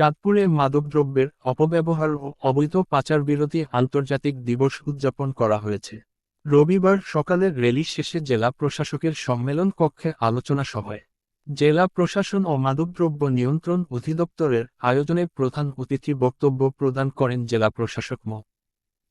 চাঁদপুরে মাদকদ্রব্যের অপব্যবহার ও অবৈধ পাচার বিরোধী আন্তর্জাতিক দিবস উদযাপন করা হয়েছে। রবিবার সকালে র্যালি শেষে জেলা প্রশাসকের সম্মেলন কক্ষে আলোচনা সভায় জেলা প্রশাসন ও মাদকদ্রব্য নিয়ন্ত্রণ অধিদপ্তরের আয়োজনে প্রধান অতিথি বক্তব্য প্রদান করেন জেলা প্রশাসক মো.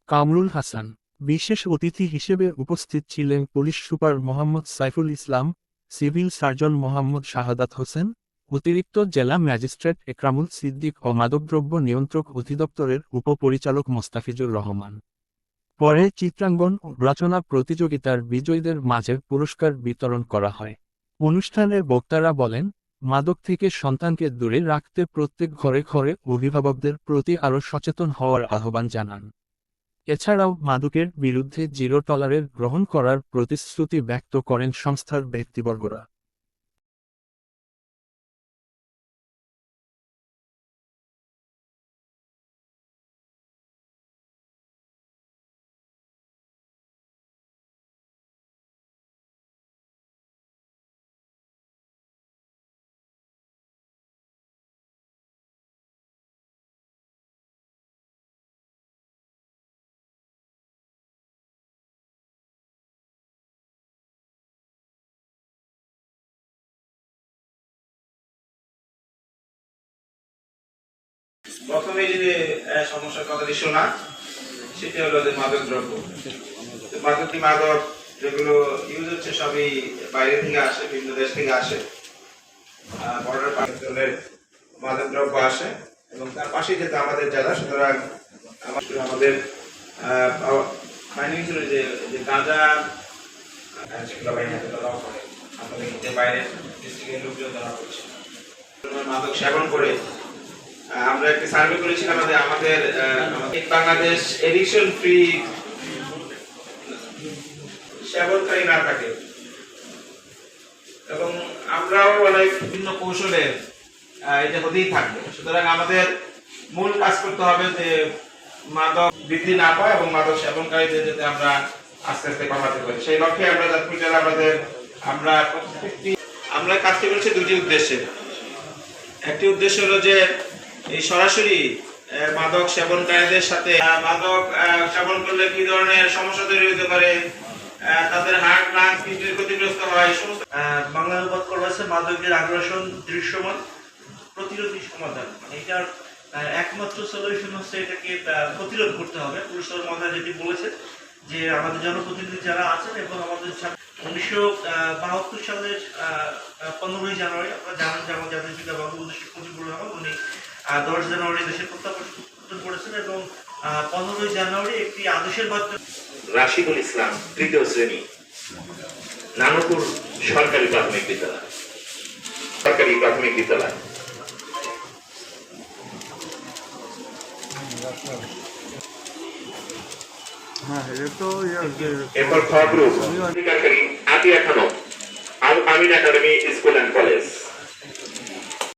কামরুল হাসান। বিশেষ অতিথি হিসেবে উপস্থিত ছিলেন police super Mohammad Saiful Islam, civil surgeon Mohammad Shahadat Hossain অতিরিক্ত জেলা ম্যাজিস্ট্রেট একরামুল সিদ্দিক ও মাদকদ্রব্য নিয়ন্ত্রক অধিদপ্তরের উপপরিচালক মোস্তাফিজুর রহমান। পরে চিত্রাঙ্গন রচনা প্রতিযোগিতার বিজয়ীদের মাঝে পুরস্কার বিতরণ করা হয়। অনুষ্ঠানে বক্তারা বলেন, মাদক থেকে সন্তানকে দূরে রাখতে প্রত্যেক ঘরে ঘরে অভিভাবকদের প্রতি আরও সচেতন হওয়ার আহ্বান জানান। এছাড়াও মাদকের বিরুদ্ধে জিরো টলারের গ্রহণ করার প্রতিশ্রুতি ব্যক্ত করেন সংস্থার ব্যক্তিবর্গরা। প্রথমে যে সমস্যার কথাটি শোনা সেটি হলো যে মাদক দ্রব্য। তো মাদক যেগুলো ইউজ হচ্ছে সবই বাইরে থেকে আসে বিভিন্ন দেশ থেকে আসে। বর্ডার পাকিস্তানের মাদক দ্রব্য আসে এবং তার পাশেই যেহেতু আমাদের জেলা, সুতরাং আমাদের ফাইনিং ছিল যে যে গাঁজা যেগুলো বাইরে ধরা পড়ে আমাদের বাইরের ডিস্ট্রিক্টের লোকজন ধরা পড়ছে মাদক সেবন করে আমরা একটা সার্ভে করেছিলাম আমাদের বাংলাদেশ এডিকশন ফ্রি সেবনকারী না থাকে। এবং আমরাও অনেক বিভিন্ন কৌশলে এটা হতেই থাকবে। সুতরাং আমাদের মূল কাজ করতে হবে যে মাদক বৃদ্ধি না পায় এবং মাদক সেবনকারীদের যাতে আমরা আস্তে আস্তে কমাতে পারি। সেই লক্ষ্যে আমরা যাদপুর জেলা আমাদের, আমরা আমরা কাজটি করেছি দুটি উদ্দেশ্যে। একটি উদ্দেশ্য হলো যে এই সরাসরি মাদক সেবনকারীদের সাথে মাদক সেবন করলে কি ধরনের সমস্যা তৈরি হতে পারে? তাদের হার্ট কিডনির ক্ষতিগ্রস্ত হয় সমস্ত বাংলা অনুবাদ মাদকের আগ্রাসন দৃশ্যমান প্রতিরোধী সমাধান। এটার একমাত্র সলিউশন হচ্ছে এটাকে প্রতিরোধ করতে হবে। পুরুষের মহোদয় যেটি বলেছে যে আমাদের জনপ্রতিনিধি যারা আছেন এবং আমাদের উনিশশো বাহাত্তর সালের পনেরোই জানুয়ারি, আপনারা জানেন যে জাতীয় পিতা বঙ্গবন্ধু শেখ মুজিবুর রহমান, উনি দশ জানুয়ারি দেশের প্রত্যাবর্তন করেছেন এবং পনেরোই জানুয়ারি একটি আদেশের মাধ্যমে রাশিদুল ইসলাম তৃতীয় শ্রেণি নানপুর সরকারি প্রাথমিক বিদ্যালয়। সরকারি প্রাথমিক বিদ্যালয়। এরপর খ group Atia Khanam Amin academy school and college.